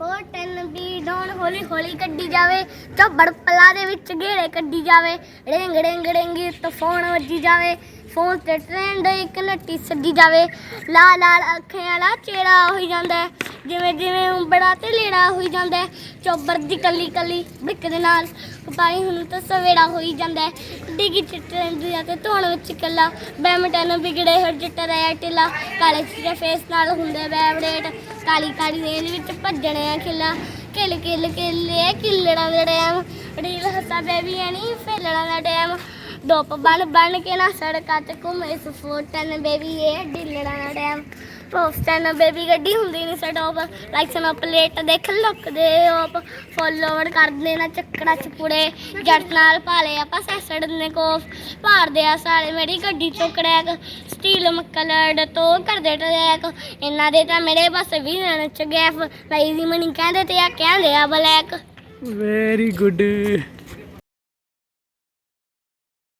10 ਵੀ down ਹੌਲੀ ਹੌਲੀ ਕੱਢੀ ਜਾਵੇ, ਝੱਬੜ ਪੱਲਾ ਦੇ ਵਿੱਚ ਗੇੜੇ ਕੱਢੀ ਜਾਵੇ ਡਿੰਗ ਡਿੰਗ, ਡਿੰਗੀ ਤੋਂ ਫੋਨ ਵੱਜੀ ਜਾਵੇ ਫੋਨ ਤੇ ਟ੍ਰੈਂਡ ਇੱਕ ਨੱਟੀ ਸੱਜੀ ਜਾਵੇ ਲਾਲ ਲਾਲ ਅੱਖਾਂ ਵਾਲਾ ਚਿਹਰਾ ਹੋਈ ਜਾਂਦਾ ਹੈ। ਜਿਵੇਂ ਜਿਵੇਂ ਉਂਬੜਾ ਤੇ ਲੇੜਾ ਹੋਈ ਜਾਂਦਾ ਹੈ। ਚੋਬਰ ਦੀ ਕੱਲੀ ਕੱਲੀ ਬਿੱਕ ਦੇ ਨਾਲ ਪਾਈ ਹੁਣ ਤਾਂ ਸਵੇੜਾ ਹੋਈ ਜਾਂਦਾ ਹੈ। ਡਿੱਗੀ ਟ੍ਰੈਂਡ ਤੇ ਧੋਣ ਵਿੱਚ ਕੱਲਾ ਬੈਡਮਿੰਟਨ ਵਿਗੜੇ ਹਰ ਜੱਟ ਰਿਆ ਟਿਲਾ। ਕਾਲੇ ਚਿੱਟੇ ਫੇਸ ਨਾਲ ਹੁੰਦੇ ਬੈਵਡੇਟ ਕਾਲੀ ਕਾਲੀ ਰੇਲ ਵਿੱਚ ਭੱਜਣੇ ਆ ਖਿੱਲਾ। ਕਿਲ ਕਿਲ ਕਿਲੇ ਕਿੱਲੜਾ ਦਾ ਡੈਮ ਰੀਲ ਹੱਸਾ ਬੇਬੀ ਐਣੀ ਫੇਲਣਾ ਦਾ ਡੈਮ ਡੋਪ ਬਣ ਬਣ ਕੇ ਨਾ ਸੜਕਾਂ ਤੇ ਘੁੰਮੇ ਬੇਬੀ ਇਹ ਢਿੱਲੜਾ ਦਾ ਡੈਮ ਪੋਸਟਨ ਬੇਬੀ ਗੱਡੀ ਹੁੰਦੀ ਨਹੀਂ ਸਟਾਪ ਲਾਈਕਸ ਪਲੇਟ ਦੇਖ ਲੁੱਕਦੇ ਆਪ ਫੋਲੋਵਰ ਕਰਦੇ ਨਾ ਚੱਕੜਾ ਚਪੁੜੇ ਜੱਟ ਨਾਲ ਪਾਲੇ ਆਪਾਂ ਸੈਸੜ ਨੇ ਕੋਫ ਭਾਰਦੇ ਆ ਸਾਲੇ ਮੇਰੀ ਗੱਡੀ ਚੋਂ ਕਰੈਕ ਸਟੀਲ ਮਕਲੜ ਤੋਂ ਕਰਦੇ ਟਰੈਕ ਇਹਨਾਂ ਦੇ ਤਾਂ ਮੇਰੇ ਬਸ ਵੀ ਚ ਗੈਫ ਲਾਈ ਦੀ ਕਹਿੰਦੇ ਤੇ ਆ ਕਹਿੰਦੇ ਆ ਬਲੈਕ ਵੈਰੀ ਗੁੱਡ